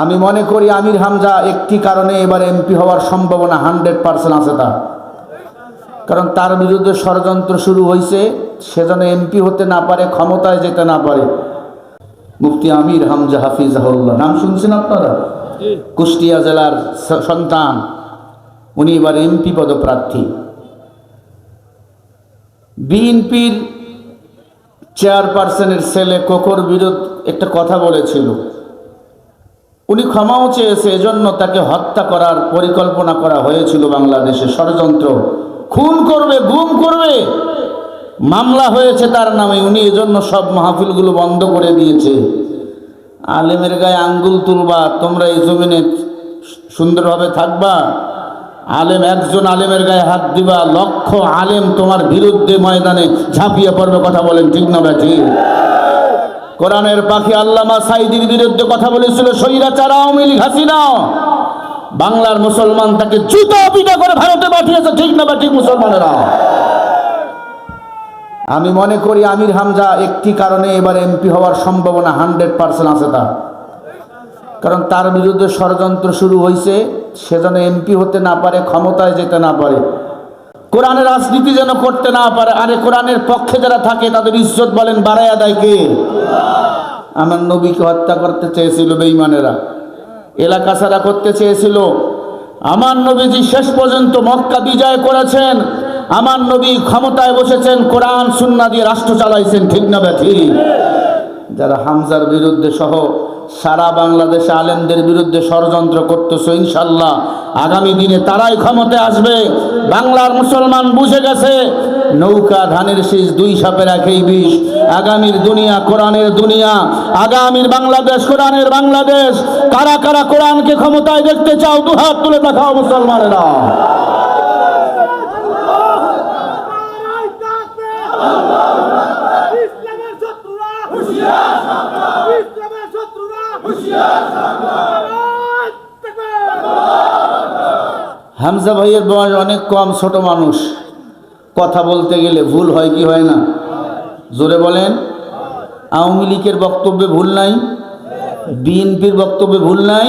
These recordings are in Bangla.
আমি মনে করি আমির হামজা একটি কারণে এবার এমপি হওয়ার সম্ভাবনা হান্ড্রেড পার্সেন্ট আছে তার। কারণ তার বিরুদ্ধে ষড়যন্ত্র শুরু হয়েছে সে যেন এমপি হতে না পারে ক্ষমতায় যেতে না পারে। মুফতি আমির হামজা হাফিজাহুল্লাহ নাম শুনছেন আপনারা? কুষ্টিয়া জেলার সন্তান উনি এবার এমপি পদপ্রার্থী। বিএনপির চেয়ারপারসনের ছেলে কোকর বিরোধ একটা কথা বলেছিল। উনি ক্ষমাও চেয়েছে, এজন্য তাকে হত্যা করার পরিকল্পনা করা হয়েছিল বাংলাদেশে। ষড়যন্ত্র খুন করবে, গুম করবে। মামলা হয়েছে তার নামে, উনি এজন্য সব মাহফিলগুলো বন্ধ করে দিয়েছে। আলেমের গায়ে আঙ্গুল তুলবা, তোমরা এই জমিনে সুন্দরভাবে থাকবা। আলেম, একজন আলেমের গায়ে হাত দিবা, লক্ষ আলেম তোমার বিরুদ্ধে ময়দানে ঝাঁপিয়ে পড়বে, কথা বলেন ঠিক না ব্যাঠি কোরআনের পাখি আল্লামা সাইদির বিরুদ্ধে কথা বলেছিল সৈরাচার আওয়ামী লীগ, হাসিনা। বাংলার মুসলমান তাকে জুতা পিটা করে ভারতে পাঠিয়েছে, ঠিক না বা ঠিক মুসলমানেরা? আমি মনে করি আমির হামজা একটি কারণে এবার এমপি হওয়ার সম্ভাবনা হান্ড্রেড পার্সেন্ট আছে তার। কারণ তার বিরুদ্ধে ষড়যন্ত্র শুরু হয়েছে সেজন্য এমপি হতে না পারে, ক্ষমতায় যেতে না পারে। কোরআনের রাজনীতি যেন করতে না পারে, আরে কোরআনের পক্ষে যারা থাকে তাদের ইজ্জত বলেন, বাড়াইয়া দেয় কে? আমার নবীকে হত্যা করতে চেয়েছিল বেঈমানেরা। এলাকা ছাড়া করতে চেয়েছিল। আমার নবীজি শেষ পর্যন্ত মক্কা বিজয় করেছেন। আমার নবী ক্ষমতায় বসেছেন, কোরআন সুন্না দিয়ে রাষ্ট্র চালাইছেন, ঠিক না ব্যাঠি যারা হামজার বিরুদ্ধে সহ সারা বাংলাদেশে আলেমদের বিরুদ্ধে ষড়যন্ত্র করতেছে, ইনশাল্লাহ। আগামী দিনে তারাই ক্ষমতায় আসবে। বাংলার মুসলমান বুঝে গেছে, নৌকা ধানের শীষ দুই সাপের একই বিষ। আগামীর দুনিয়া কোরআনের দুনিয়া, আগামীর বাংলাদেশ কোরআনের বাংলাদেশ। কারা কারা কোরআনকে ক্ষমতায় দেখতে চাও, দুহাত তুলে দেখাও মুসলমানেরা। হামজা ভাইয়ের বয়স অনেক কম, ছোট মানুষ। কথা বলতে গেলে ভুল হয় কি হয় না? জোরে বলেন। আওয়ামী লীগের বক্তব্যে ভুল নাই? বিএনপির বক্তব্যে ভুল নাই?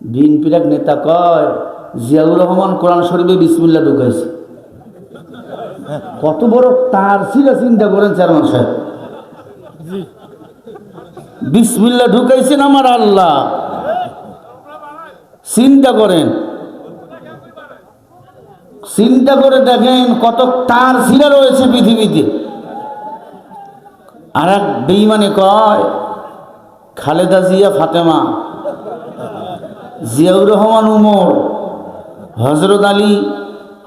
বিএনপির এক নেতা কয়, জিয়াউর রহমান কোরআন শরীফে বিসমিল্লা ঢুকাইছে। কত বড় তার ছিল চিন্তা করেন চেয়ারম্যান সাহেব। বিসমিল্লা ঢুকাইছেন আমার আল্লাহ। চিন্তা করেন। চিন্তা করে দেখেন কত তার ছিঁড়া রয়েছে পৃথিবীতে। আর এক বেইমানে কয়, খালেদা জিয়া ফাতেমা, জিয়াউর রহমান উমর হজরত আলী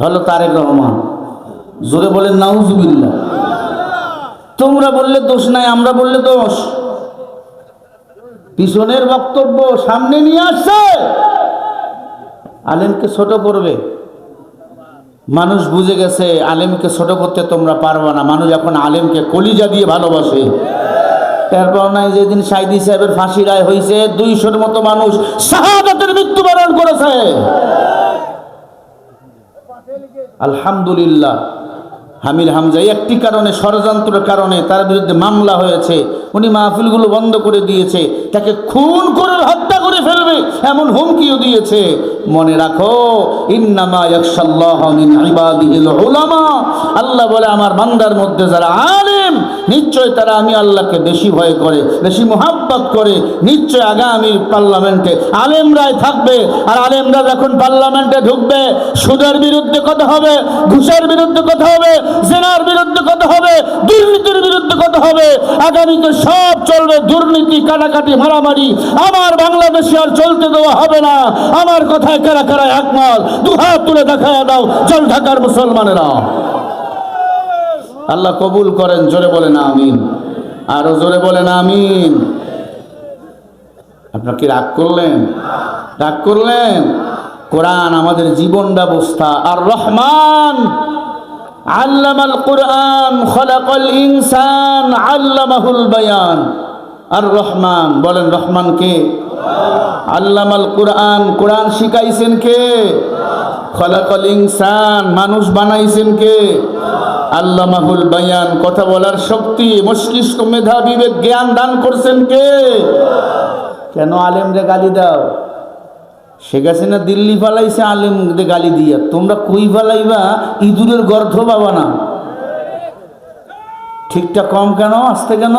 হলো তারেক রহমান। জোরে বলেন নাউজুবিল্লা তোমরা বললে দোষ নাই, আমরা বললে দোষ। পিছনের বক্তব্য সামনে নিয়ে আসছে। আলেমকে ছোট করবে। মানুষ বুঝে গেছে, আলেমকে ছোট করতে তোমরা পারবে না। মানুষ এখন আলেমকে কলিজা দিয়ে ভালোবাসে। তারপর নাই যেদিন সাইদি সাহেবের ফাঁসি রায় হয়েছে দুইশোর মতো মানুষ শাহাদাতের মৃত্যুবরণ করেছে। আলহামদুলিল্লাহ। হামির হামজা একটি কারণে, ষড়যন্ত্রের কারণে তার বিরুদ্ধে মামলা হয়েছে। উনি মাহফিলগুলো বন্ধ করে দিয়েছে। তাকে খুন করে হত্যা করে ফেলবে এমন হুমকিও দিয়েছে। মনে রাখো আল্লাহ বলে আমার বান্দার মধ্যে যারা আলেম নিশ্চয় তারা আমি আল্লাহকে বেশি ভয় করে, বেশি মোহাব্বত করে, নিশ্চয় আগামী পার্লামেন্টে আলেমরাই থাকবে। আর আলেমরা যখন পার্লামেন্টে ঢুকবে, সুদের বিরুদ্ধে কথা হবে, ঘুষের বিরুদ্ধে কথা হবে, জেনার বিরুদ্ধে কথা হবে, দুর্নীতির বিরুদ্ধে কথা হবে, আগামীতে সব চলবে দুর্নীতি, কাটাকাটি, মারামারি। আমার বাংলাদেশে আর চলতে দেওয়া হবে না। আমার কথায় কারা কারা একমত? দুহাত তুলে দেখা দাও চল ঢাকার মুসলমানেরা। আল্লাহ কবুল করেন, জোরে বলেন আমিন। আরও জোরে বলেন আমিন। আপনার কি রাগ করলেন? রাগ করলেন? কোরআন আমাদের জীবন ব্যবস্থা। আর রহমান আল্লামাল কোরআন, খলাকল ইনসান, আল্লামাহুল বায়ান। আর রহমান, বলেন রহমান কে? আল্লামাল কোরআন কোরআন শিখাইছেন কে? খলাকল ইনসান, মানুষ বানাইছেন কে? আল্লামাহুল বায়ান, কথা বলার শক্তি, মস্তিষ্ক মেধা, বিবেক, জ্ঞান দান করছেন কে? কেন আলেমরে গালি দাও? শেখ হাসিনা দিল্লি পালাইছে আলেমদের গালি দিয়া। তোমরা কই ফালাইবা? ইঁদুরের গর্ধ পাবা না। ঠিকটা কম কেন? আসতে কেন?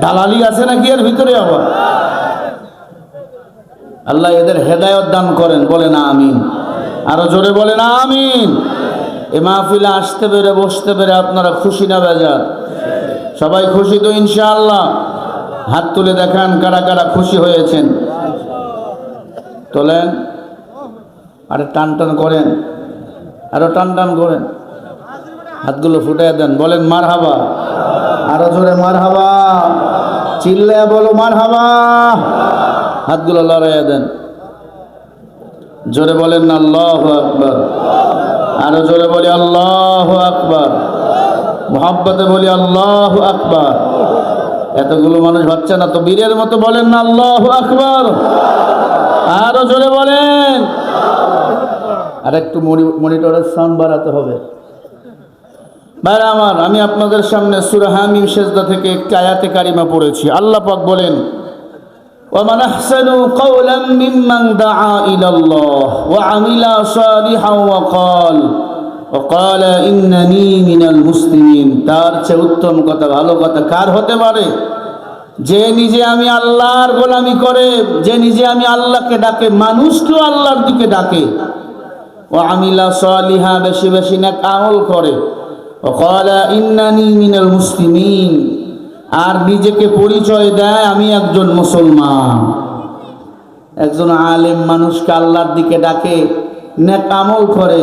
দালালি আছে নাকি এর ভিতরে আবার? আল্লাহ এদের হেদায়ত দান করেন বলে না আমিন। আরও জোরে বলে না আমিন। এ মাহফিলে আসতে পেরে, বসতে পেরে আপনারা খুশি না বেজার? সবাই খুশি তো ইনশাআল্লাহ। হাত তুলে দেখান কারা কারা খুশি হয়েছেন। তোলেন। আরে টান টান করেন। আরও টান টান করেন। হাতগুলো ফুটিয়ে দেন। বলেন মার হাবা আরও জোরে মার হাবা চিল্লে বলো মার হাবা হাতগুলো লড়াইয়া দেন। জোরে বলেন না আল্লাহ আকবর। আরও জোরে বলি, আল্লাহ আকবর। মোহাব্বতে বলি, আল্লাহ আকবর। এতগুলো মানুষ হচ্ছে না, তো বীরের মতো বলেন না, আল্লাহ আকবর। আরও জোরে বলেন। আর একটু মনিটরের সাউন্ড বাড়াতে হবে। ভাইরা আমার, আমি আপনাদের সামনে সুরা হামিম সেজদা থেকে একটি আয়াতে কারিমা পড়েছি। আল্লাহ পাক বলেন ومن أحسن قولا ممن دعا إلى الله وعمل صالحا وقال وقال إنني من المسلمين তার চেয়ে উত্তম কথা ভালো কথা কার হতে পারে যে নিজে আমি আল্লাহর গোলামি করে যে নিজে আমি আল্লাহকে ডাকে মানুষকেও আল্লাহর দিকে ডাকে ও আমিলা সালিহা বেশি বেশি না আমল করে ও কলা ইন্নানি মিনাল মুসলিমিন আর নিজেকে পরিচয় দেয় আমি একজন মুসলমান। একজন আলেম মানুষকে আল্লাহর দিকে ডাকে, নেক আমল করে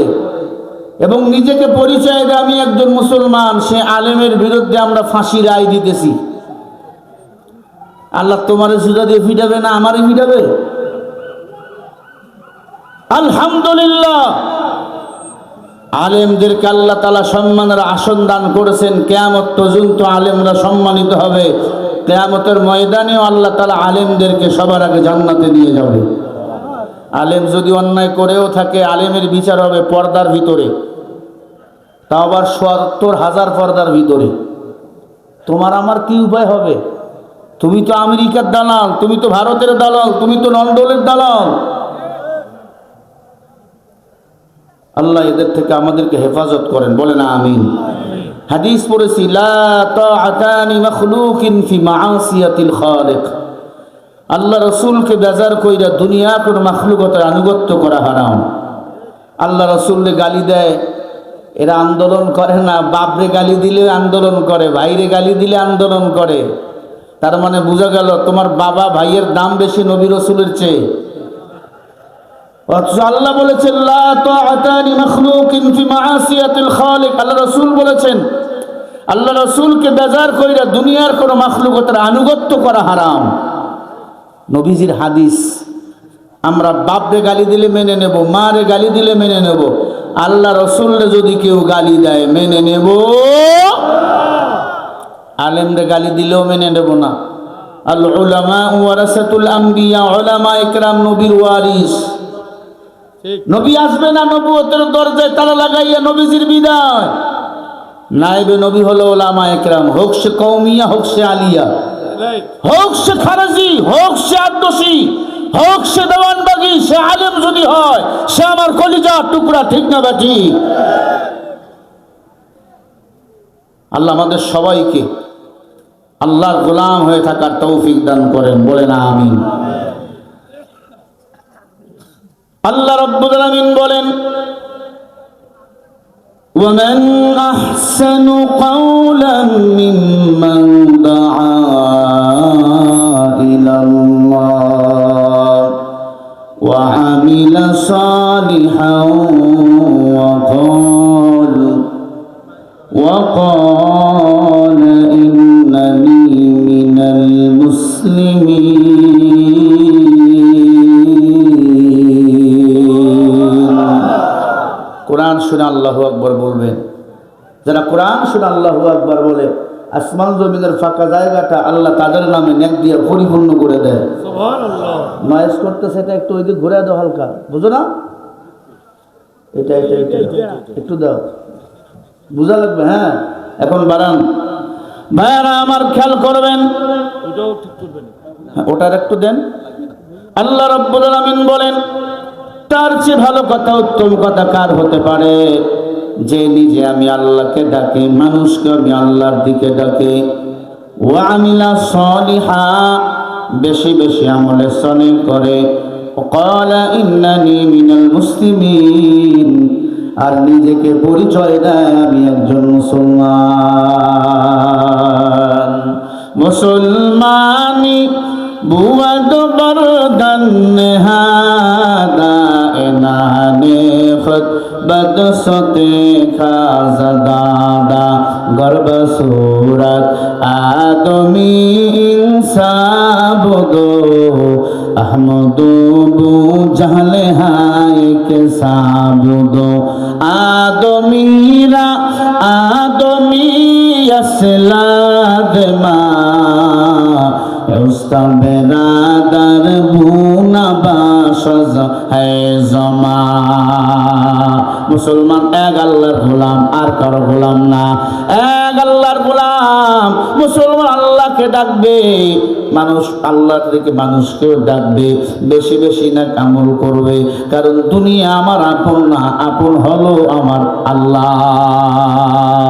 এবং নিজেকে পরিচয় দেয় আমি একজন মুসলমান, সে আলেমের বিরুদ্ধে আমরা ফাঁসি রায় দিতেছি। আল্লাহ তোমার সুজা দিয়ে ফিটাবে না আমারই ফিটাবে? আলহামদুলিল্লাহ। আলেমদেরকে আল্লাহ তালা সম্মানের আসন দান করেছেন। কেয়ামত পর্যন্ত আলেমরা সম্মানিত হবে। কেয়ামতের ময়দানেও আল্লাহ তালা আলেমদেরকে সবার আগে জান্নাতে নিয়ে যাবে। আলেম যদি অন্যায় করেও থাকে, আলেমের বিচার হবে পর্দার ভিতরে। তা আবার সত্তর হাজার পর্দার ভিতরে। তোমার আমার কি উপায় হবে? তুমি তো আমেরিকার দালাল, তুমি তো ভারতের দালাল, তুমি তো লন্ডনের দালাল। আল্লাহ এদের থেকে আমাদেরকে হেফাজত করেন। বলে না আমিন। হাদিস পড়েছি আল্লাহ রসুলকে বেজার কইরা দুনিয়া কোন মাখলুকতার আনুগত্য করা হারাম। আল্লাহ রসুলকে গালি দেয়, এরা আন্দোলন করে না, বাপরে গালি দিলে আন্দোলন করে, ভাইরে গালি দিলে আন্দোলন করে। তার মানে বোঝা গেল, তোমার বাবা ভাইয়ের দাম বেশি নবী রসুলের চেয়ে। আল্লাহ বলেছেন আল্লাহ রাসূল বলেছেন, আল্লাহ রাসূলকে বেজার কইরা দুনিয়ার কোন মাখলুকতের আনুগত্য করা হারাম। নবীজির হাদিস, আমরা বাপরে গালি দিলে মেনে নেব, মারে গালি দিলে মেনে নেব। আল্লাহ রসুলরে যদি কেউ গালি দেয়, মেনে নেব। আলেমরে গালি দিলেও মেনে নেব না। আল উলামা ওয়ারাসাতুল আম্বিয়া উলামা ইকরাম নবীর ওয়ারিস। নবী আসবে না নবুয়তের দরজায় তালা লাগাইয়া নবীজির বিদায়। নাইবে নবী হলো ওলামা একরাম হোক সে কৌমিয়া হোক সে আলিয়া। হোক সে খারাজি হোক সে আদসি হোক সে দেওয়ানবাগি সে আলেম যদি হয় সে আমার কলিজা টুকরা ঠিক না বাটি আল্লাহ আমাদের সবাইকে আল্লাহর গোলাম হয়ে থাকার তৌফিক দান করেন বলে না আমিন। আল্লাহ রব্বুল আলামিন বলেন ومن أحسن قولا ممن دعا إلى الله وعمل صالحا যারা কোরআন শুনে আল্লাহ আকবর বলে আসমান জমিনের ফাঁকা জায়গাটা আল্লাহ তাদের নামে নেক দিয়ে পরিপূর্ণ করে দেয়। নয়েস করতেছে এটা একটু ঘুরে দাও হালকা। বুঝো না? এটা এটা এটা একটু দাও। বুঝা লাগবে হ্যাঁ? এখন বাড়ান। ভাইয়ারা আমার খেয়াল করবেন। ওটার একটু দেন। আল্লাহ রব্বুল আলামিন বলেন তার চেয়ে ভালো কথা উত্তম কথা কার হতে পারে? যে নিজে আমি আল্লাহকে ডাকে, মানুষকে আমি আল্লাহর দিকে ডাকে। আমিলা সলিহা, বেশি বেশি আমলে সলে করে। কলা ইন্নানি মিনাল মুসলিমিন, আর নিজেকে পরিচয় দেয় আমি একজন মুসলমান। মুসলমানি, বুয়া তো বরদান হাদা খুদ বদসতে খাজদাদা গর্ব সুরত আদমি ইনসাবদো, আহমদু বু জাহলে হায় কে সাবুদো আদমিরা আদমি আসলাদ মা উস্তা বেরাদার বুনা বাসজ হে জমা। মুসলমান এক আল্লাহর গোলাম, আর কারও গোলাম না। এক আল্লাহর গোলাম, মুসলমান আল্লাহকে ডাকবে। মানুষ আল্লাহর দিকে মানুষকেও ডাকবে, বেশি বেশি না কামল করবে। কারণ দুনিয়া আমার আপন না, আপন হলো আমার আল্লাহ।